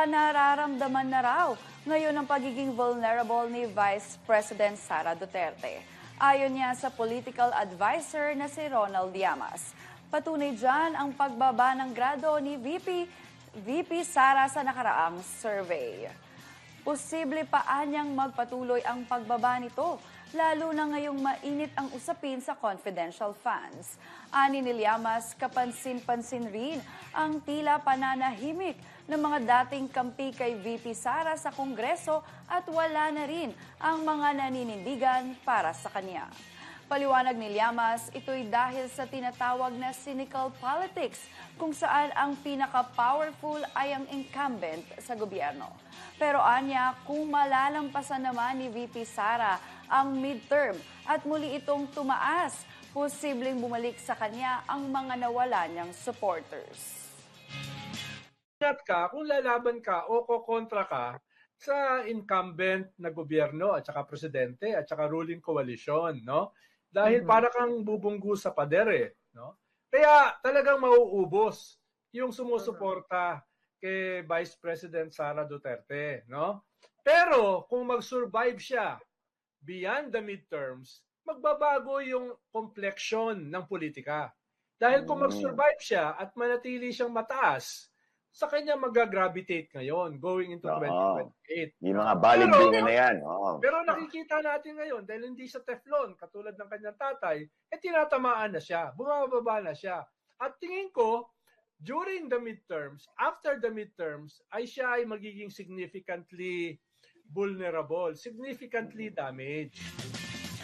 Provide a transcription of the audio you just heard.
Tila nararamdaman na raw ngayon ang pagiging vulnerable ni Vice President Sara Duterte. Ayon niya sa political advisor na si Ronald Llamas. Patunay dyan ang pagbaba ng grado ni VP, VP Sara sa nakaraang survey. Posible pa anyang magpatuloy ang pagbaba nito, lalo na ngayong mainit ang usapin sa confidential funds. Ani ni Llamas, kapansin-pansin rin ang tila pananahimik ng mga dating kampi kay VP Sara sa Kongreso at wala na rin ang mga naninindigan para sa kanya. Paliwanag ni Llamas, ito'y dahil sa tinatawag na cynical politics kung saan ang pinaka-powerful ay ang incumbent sa gobyerno. Pero anya, kung malalampasan naman ni VP Sara ang midterm at muli itong tumaas, posibleng bumalik sa kanya ang mga nawala niyang supporters. Ingat ka kung lalaban ka o kokontra ka sa incumbent na gobyerno at saka presidente at saka ruling coalition, no? Dahil para kang bubunggu sa pader eh, no? Kaya talagang mauubos yung sumusuporta kay Vice President Sara Duterte, no? Pero kung mag-survive siya beyond the midterms, magbabago yung complexion ng politika. Dahil kung mag-survive siya at manatili siyang mataas, sa kanya mag-gravitate ngayon going into Oo. 2028. Yung mga balimbingan na yan. Oo. Pero nakikita natin ngayon, dahil hindi sa Teflon, katulad ng kanyang tatay, eh tinatamaan na siya, bumababa na siya. At tingin ko, during the midterms, after the midterms, ay siya ay magiging significantly vulnerable, significantly damaged.